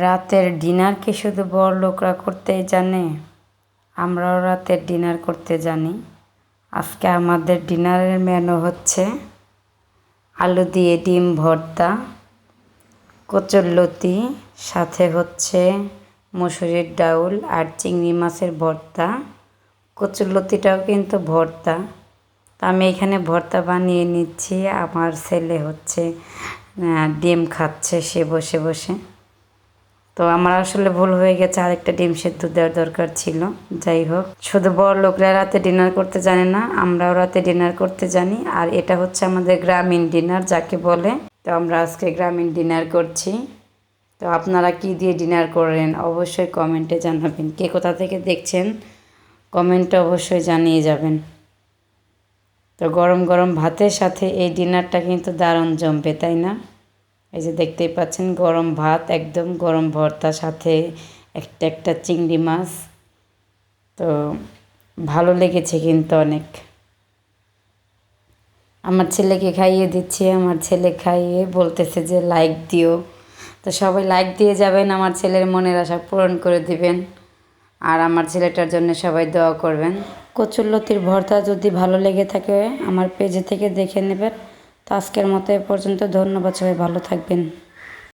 রাতের ডিনার কি শুধু বড় লোকরা করতেই জানে? আমরাও রাতের ডিনার করতে জানি। আজকে আমাদের ডিনারের মেনু হচ্ছে আলু দিয়ে ডিম ভর্তা, কচুরলতি, সাথে হচ্ছে মুসুরির ডাউল আর চিংড়ি মাছের ভর্তা। কচুরলতিটাও কিন্তু ভর্তা। তো আমি এখানে ভর্তা বানিয়ে নিচ্ছি। আমার ছেলে হচ্ছে ডিম খাচ্ছে সে বসে বসে। তো আমার আসলে ভুল হয়ে গেছে, আরেকটা ডিম সেদ্ধ দেওয়ার দরকার ছিল। যাই হোক, শুধু বড় লোকরা রাতে ডিনার করতে জানে না, আমরাও রাতে ডিনার করতে জানি। আর এটা হচ্ছে আমাদের গ্রামীণ ডিনার যাকে বলে। তো আমরা আজকে গ্রামীণ ডিনার করছি। তো আপনারা কি দিয়ে ডিনার করেন অবশ্যই কমেন্টে জানাবেন। কে কোথা থেকে দেখছেন, কমেন্টে অবশ্যই জানিয়ে যাবেন। তো গরম গরম ভাতের সাথে এই ডিনারটা কিন্তু দারুণ জমবে, তাই না? এই যে দেখতেই পাচ্ছেন, গরম ভাত, একদম গরম ভর্তা, সাথে একটা একটা চিংড়ি মাছ। তো ভালো লেগেছে কিন্তু অনেক। আমার ছেলেকে খাইয়ে দিচ্ছি, আমার ছেলে খাইয়ে বলতেছে যে লাইক দিও। তো সবাই লাইক দিয়ে যাবেন, আমার ছেলের মনের আশা পূরণ করে দিবেন। আর আমার ছেলেটার জন্য সবাই দোয়া করবেন। কচুরলতির ভর্তা যদি ভালো লেগে থাকে, আমার পেজে থেকে দেখে নেবেন। আজকের মতো এ পর্যন্ত। ধন্যবাদ সবাই ভালো থাকবেন।